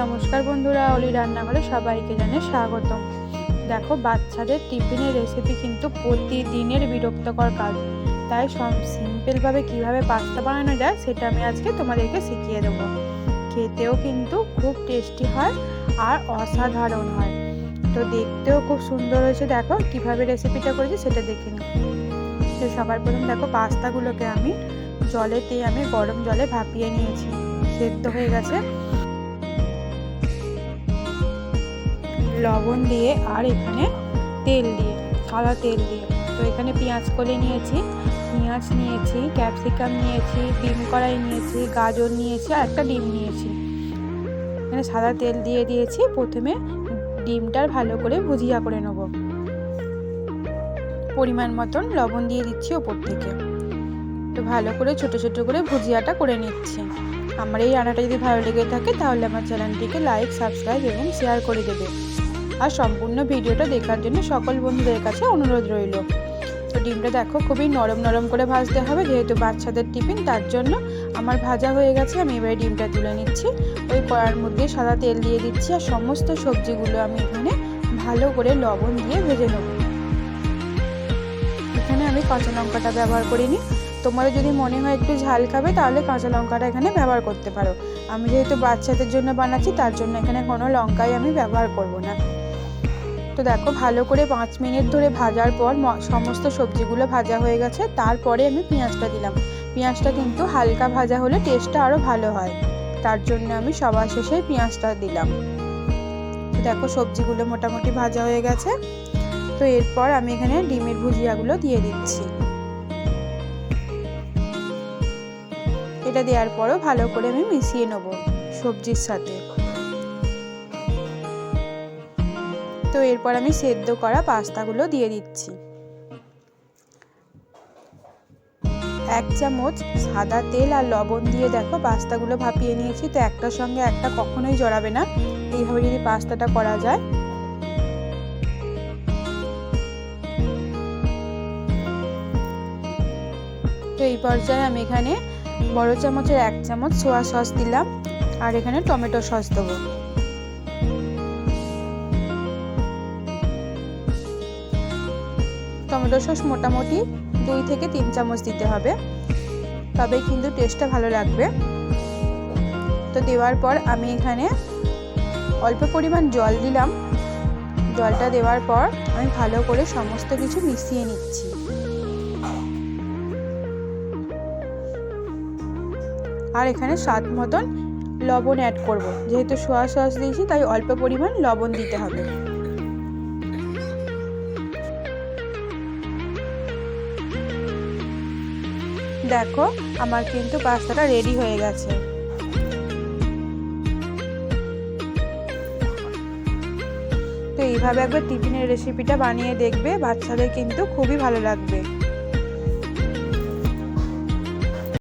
নমস্কার বন্ধুরা, অলি রান্নাঘরে সবাইকে জানে স্বাগতম। দেখো, বাচ্চাদের টিফিনের রেসিপি কিন্তু প্রতিদিনের বিরক্তকর কাজ। তাই সব সিম্পলভাবে কীভাবে পাস্তা বানানো যায়, সেটা আমি আজকে তোমাদেরকে শিখিয়ে দেবো। খেতেও কিন্তু খুব টেস্টি হয় আর অসাধারণ হয়। তো দেখতেও খুব সুন্দর হয়েছে, দেখো কীভাবে রেসিপিটা করেছি সেটা দেখে নিই। তো সবার প্রথম দেখো পাস্তাগুলোকে আমি জলেতে আমি গরম জলে ভাপিয়ে নিয়েছি। সেদ্ধ হয়ে গেছে। লবণ দিয়ে আর এখানে তেল দিয়ে, সাদা তেল দিয়ে। তো এখানে পেঁয়াজ কলে নিয়েছি, পেঁয়াজ নিয়েছি, ক্যাপসিকাম নিয়েছি, ডিম কড়াই নিয়েছি, গাজর নিয়েছি আর একটা ডিম নিয়েছি। এখানে সাদা তেল দিয়ে দিয়েছি, প্রথমে ডিমটার ভালো করে ভুজিয়া করে নেব। পরিমাণ মতন লবণ দিয়ে দিচ্ছি ওপর থেকে। তো ভালো করে, ছোট ছোট করে ভুজিয়াটা করে নিচ্ছি। আমার এই রান্নাটা যদি ভালো লেগে থাকে, তাহলে আমার চ্যানেলটিকে লাইক, সাবস্ক্রাইব এবং শেয়ার করে দেবে। আর সম্পূর্ণ ভিডিওটা দেখার জন্য সকল বন্ধুদের কাছে অনুরোধ রইল। তো ডিমটা দেখো খুবই নরম নরম করে ভাজতে হবে, যেহেতু বাচ্চাদের টিফিন, তার জন্য আমার ভাজা হয়ে গেছে। আমি এবারে ডিমটা তুলে নিচ্ছি। ওই কড়ার মধ্যে সাদা তেল দিয়ে দিচ্ছি আর সমস্ত সবজিগুলো আমি এখানে ভালো করে লবণ দিয়ে ভেজে নেব। এখানে আমি কাঁচা লঙ্কাটা ব্যবহার করিনি। তোমাদের যদি মনে হয় একটু ঝাল খাবে, তাহলে কাঁচা লঙ্কাটা এখানে ব্যবহার করতে পারো। আমি যেহেতু বাচ্চাদের জন্য বানাচ্ছি, তার জন্য এখানে কোনো লঙ্কাই আমি ব্যবহার করব না। তো দেখো, ভালো করে পাঁচ মিনিট ধরে ভাজার পর সমস্ত সবজিগুলো ভাজা হয়ে গেছে। তারপরে আমি পেঁয়াজটা দিলাম। পেঁয়াজটা কিন্তু হালকা ভাজা হলে টেস্টটা আরও ভালো হয়। তার জন্য আমি সবার শেষে পেঁয়াজটা দিলাম। দেখো, সবজিগুলো মোটামুটি ভাজা হয়ে গেছে। তো এরপর আমি এখানে ডিমের ভুজিয়াগুলো দিয়ে দিচ্ছি। এটা দেওয়ার পরও ভালো করে আমি মিশিয়ে নেব সবজির সাথে। তো এরপর আমি সেদ্ধ করা পাস্তাগুলো দিয়ে দিচ্ছি। এক চামচ সাদা তেল আর লবণ দিয়ে দেখো পাস্তাগুলো ভাপিয়ে নিয়েছি, তো একটার সঙ্গে একটা কখনোই জড়াবে না। এইভাবে যদি পাস্তাটা করা যায়। তো এই পর্যায়ে আমি এখানে বড় চামচের এক চামচ সোয়া সস দিলাম, আর এখানে টমেটো সস দেবো। টমেটো সস মোটামুটি দুই থেকে তিন চামচ দিতে হবে। তবে কিন্তু টেস্টটা ভালো লাগবে। তো দেওয়ার পর আমি এখানে অল্প পরিমাণ জল দিলাম। জলটা দেওয়ার পর আমি ভালো করে সমস্ত কিছু মিশিয়ে নিচ্ছি। আর এখানে স্বাদ মতন লবণ অ্যাড করব। যেহেতু সোয়া সস দিয়েছি, তাই অল্প পরিমাণ লবণ দিতে হবে। দেখো, আমার কিন্তু পাস্তাটা রেডি হয়ে গেছে। তো এইভাবে একবার টিফিনের রেসিপিটা বানিয়ে দেখবে, বাচ্চাদের কিন্তু খুবই ভালো লাগবে।